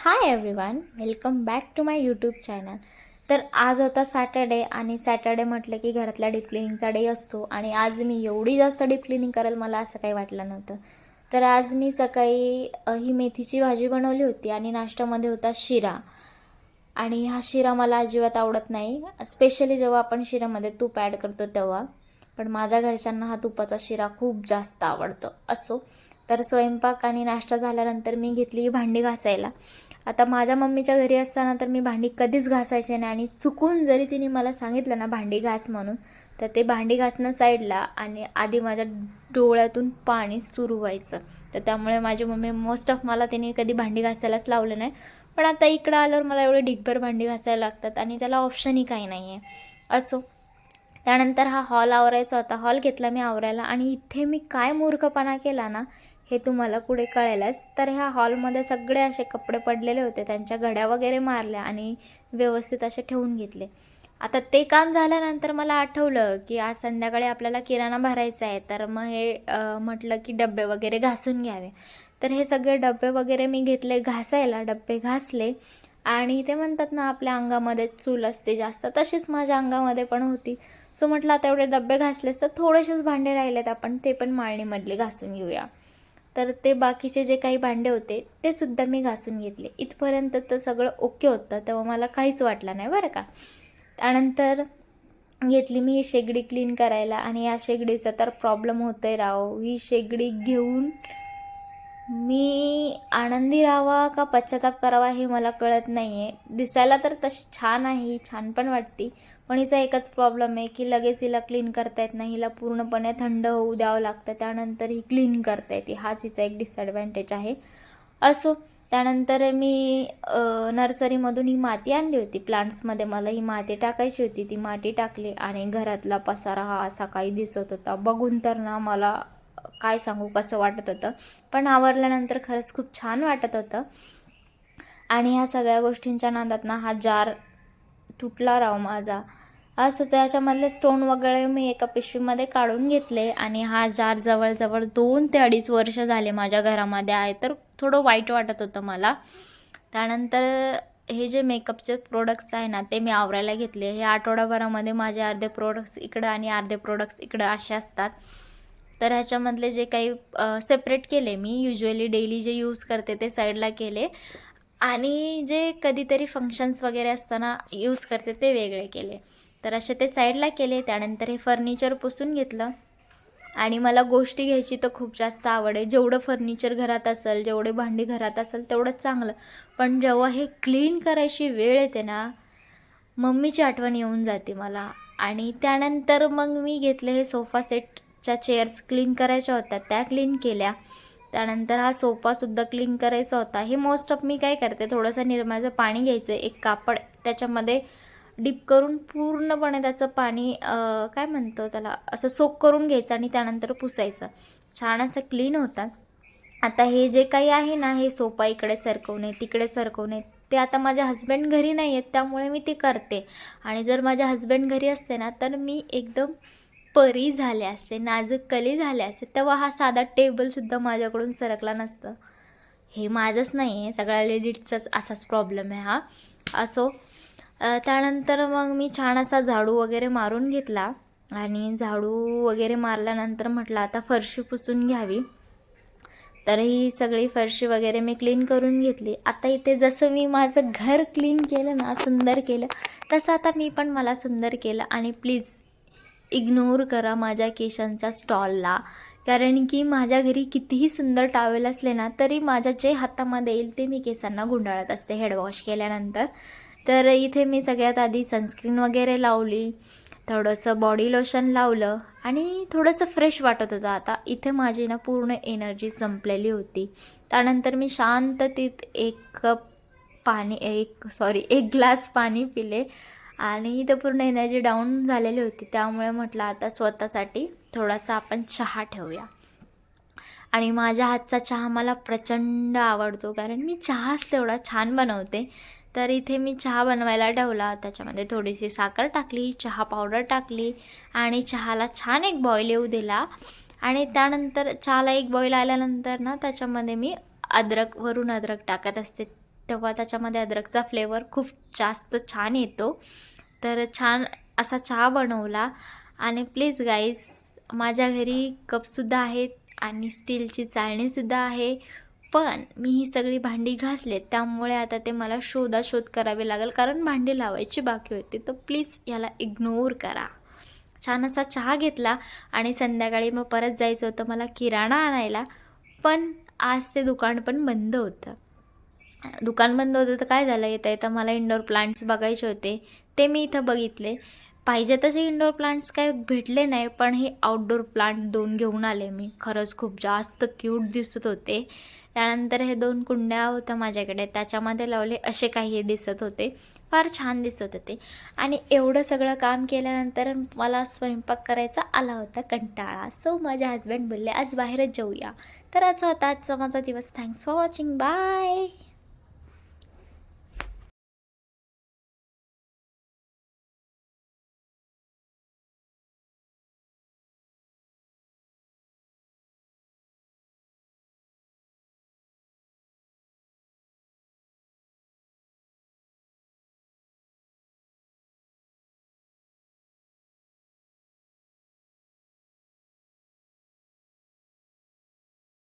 Hi everyone welcome back to my YouTube channel तर आज होता सॅटर्डे आणि सॅटर्डे म्हटलं की घरातल्या डीप क्लिनिंगचा डे असतो आणि आज मी एवढी जास्त डीप क्लिनिंग करेल मला असं काही वाटलं नव्हतं. तर आज मी सकाळी ही मेथीची भाजी बनवली होती आणि नाश्त्यामध्ये होता शिरा. आणि हा शिरा मला अजिबात आवडत नाही स्पेशली जेव्हा आपण शिऱ्यामध्ये तूप ॲड करतो तेव्हा. पण माझ्या घरच्यांना हा तुपाचा शिरा खूप जास्त आवडतो असो. तर स्वयंपाक आणि नाश्ता झाल्यानंतर मी घेतली ही भांडी घासायला. आता माझ्या मम्मीच्या घरी असताना तर मी भांडी कधीच घासायचे नाही आणि चुकून जरी तिने मला सांगितलं ना भांडी घास म्हणून तर ते भांडी घासणं साईडला आणि आधी माझ्या डोळ्यातून पाणी सुरू व्हायचं. तर त्यामुळे माझी मम्मी मोस्ट ऑफ मला तिने कधी भांडी घासायलाच लावलं नाही. पण आता इकडं आल्यावर मला एवढे ढिगभर भांडी घासायला लागतात आणि त्याला ऑप्शनही काही नाही आहे असो. त्यानंतर हा हॉल आवरायचा होता. हॉल घेतला मी आवरायला आणि इथे मी काय मूर्खपणा केला ना हे तुम्हाला पुढे कळेलच. तर ह्या हॉलमध्ये सगळे असे कपडे पडलेले होते. त्यांच्या घड्या वगैरे मारल्या आणि व्यवस्थित असे ठेवून घेतले. आता ते काम झाल्यानंतर मला आठवलं की आज संध्याकाळी आपल्याला किराणा भरायचा आहे. तर मग हे म्हटलं की डबे वगैरे घासून घ्यावे. तर हे सगळे डबे वगैरे मी घेतले घासायला. डबे घासले आणि ते म्हणतात ना आपल्या अंगामध्ये चूल असते जास्त. तशीच माझ्या अंगामध्ये पण होती. सो म्हटलं आता एवढे डबे घासले तर थोडेसेच भांडे राहिलेत. आपण ते पण माळणीमधले घासून घेऊया. तर ते बाकीचे जे काही भांडे होते ते सुद्धा मी घासून घेतले. इथपर्यंत तर सगळं ओके होतं तेव्हा मला काहीच वाटलं नाही बरं का. त्यानंतर घेतली मी ही शेगडी क्लीन करायला आणि या शेगडीचा तर प्रॉब्लेम होतोय राव. ही शेगडी घेऊन मी आनंदी राहावा का पश्चाताप करावा हे मला कळत नाही आहे दिसायला तर तशी छान आहे ही छान पण वाटते. पण हिचा एकच प्रॉब्लेम आहे की लगेच हिला क्लीन करता येत नाही. हिला पूर्णपणे थंड होऊ द्यावं लागतं. त्यानंतर ही क्लीन करता येते. हाच हिचा एक डिसॲडव्हान्टेज आहे. असो त्यानंतर मी नर्सरीमधून ही माती आणली होती. प्लांट्समध्ये मला ही माती टाकायची होती. ती माती टाकली आणि घरातला पसारा हा असा काही दिसत होता. बघून तर ना मला काय सांगू कसं वाटत होतं. पण आवरल्यानंतर खरंच खूप छान वाटत होतं. आणि ह्या सगळ्या गोष्टींच्या नादात ना हा जार तुटला राव माझा. असं त्याच्यामधले स्टोन वगैरे मी एका पिशवीमध्ये काढून घेतले आणि हा जार जवळजवळ दोन ते अडीच वर्ष झाले माझ्या घरामध्ये आहे. तर थोडं वाईट वाटत होतं मला. त्यानंतर हे जे मेकअपचे प्रोडक्ट्स आहे ना ते मी आवरायला घेतले. हे आठवड्याभरामध्ये माझे अर्धे प्रोडक्ट्स इकडं आणि अर्धे प्रोडक्ट्स इकडं असे असतात. तर ह्याच्यामधले जे काही सेपरेट केले मी युजली डेली जे यूज करते ते साईडला केले. आणि जे कधीतरी फंक्शन्स वगैरे असताना यूज करते ते वेगळे केले. तर असे ते साईडला केले त्यानंतर हे फर्निचर पुसून घेतलं. आणि मला गोष्टी घ्यायची तर खूप जास्त आवड आहे. जेवढं फर्निचर घरात असेल जेवढे भांडी घरात असेल तेवढंच चांगलं. पण जेव्हा हे क्लीन करायची वेळ येते ना मम्मीची आठवण येऊन जाते मला. आणि त्यानंतर मग मी घेतले हे सोफा सेट च्या चेअर्स क्लीन करायच्या होत्या त्या क्लीन केल्या. त्यानंतर हा सोफासुद्धा क्लीन करायचा होता. हे मोस्ट ऑफ मी काय करते थोडंसं निर्माचं पाणी घ्यायचं एक कापड त्याच्यामध्ये डीप करून पूर्णपणे त्याचं पाणी काय म्हणतो त्याला असं सोक करून घ्यायचं आणि त्यानंतर पुसायचं. छान असं क्लीन होतात आता हे जे काही आहे ना हे सोपा इकडे सरकवणे तिकडे सरकवणे ते आता माझ्या हस्बंड घरी नाही आहेत त्यामुळे मी ते करते. आणि जर माझ्या हस्बंड घरी असते ना तर मी एकदम परी झाले असते नाजूक कली झाले असते तेव्हा हा साधा टेबलसुद्धा माझ्याकडून सरकला नसतं. हे माझंच नाही आहे सगळ्या लेडीजचाच असाच प्रॉब्लेम आहे हा. असो त्यानंतर मग मी छान असा झाडू वगैरे मारून घेतला आणि झाडू वगैरे मारल्यानंतर म्हटलं आता फरशी पुसून घ्यावी. तर ही सगळी फरशी वगैरे मी क्लीन करून घेतली. आता इथे जसं मी माझं घर क्लीन केलं ना सुंदर केलं तसं आता मी पण मला सुंदर केलं. आणि प्लीज इग्नोर करा माझ्या केसांच्या स्टॉलला. कारण की माझ्या घरी कितीही सुंदर टावेल असले ना तरी माझ्या जे हातामध्ये येईल ते मी केसांना गुंडाळत असते हेडवॉश केल्यानंतर. तर इथे मी सगळ्यात आधी सनस्क्रीन वगैरे लावली थोडंसं बॉडी लोशन लावलं आणि थोडंसं फ्रेश वाटत होतं. आता इथे माझी ना पूर्ण एनर्जी संपलेली होती. त्यानंतर मी शांततेत एक कप पाणी एक सॉरी एक ग्लास पाणी पिले. आणि इथं पूर्ण एनर्जी डाऊन झालेली होती. त्यामुळे म्हटलं आता स्वतःसाठी थोडासा आपण चहा ठेवूया. आणि माझ्या हातचा चहा मला प्रचंड आवडतो कारण मी चहाच तेवढा छान बनवते. तर इथे मी चहा बनवायला ठेवला. त्याच्यामध्ये थोडीशी साखर टाकली चहा पावडर टाकली आणि चहाला छान एक बॉईल येऊ दिला. आणि त्यानंतर चहाला एक बॉईल आल्यानंतर ना त्याच्यामध्ये मी अद्रक वरून अद्रक टाकत असते. तेव्हा त्याच्यामध्ये अद्रकचा फ्लेवर खूप जास्त छान येतो. तर छान असा चहा बनवला. आणि प्लीज गाईज माझ्या घरी कपसुद्धा आहेत आणि स्टीलची चाळणीसुद्धा आहे. पण मी ही सगळी भांडी घासलेत त्यामुळे आता ते मला शोधाशोध करावी लागेल. कारण भांडी लावायची बाकी होती. तर प्लीज याला इग्नोर करा. छान असा चहा घेतला आणि संध्याकाळी मग परत जायचं होतं मला किराणा आणायला. पण आज ते दुकान पण बंद होतं. दुकान बंद होतं तर काय झालं? येता येतं मला इंडोर प्लांट्स बघायचे होते. ते मी इथं बघितले. पाहिजे तसे इंडोर प्लांट्स काय भेटले नाही पण हे आउटडोर प्लांट दोन घेऊन आले मी. खरंच खूप जास्त क्यूट दिसत होते. त्यानंतर हे दोन कुंड्या होत्या माझ्याकडे. त्याच्यामध्ये लावले असे काही हे दिसत होते. फार छान दिसत होते. आणि एवढं सगळं काम केल्यानंतर मला स्वयंपाक करायचा आला होता कंटाळा. सो माझे हस्बंड बोलले आज बाहेरच जाऊया. तर असं होता आजचा माझा दिवस. Thanks for watching bye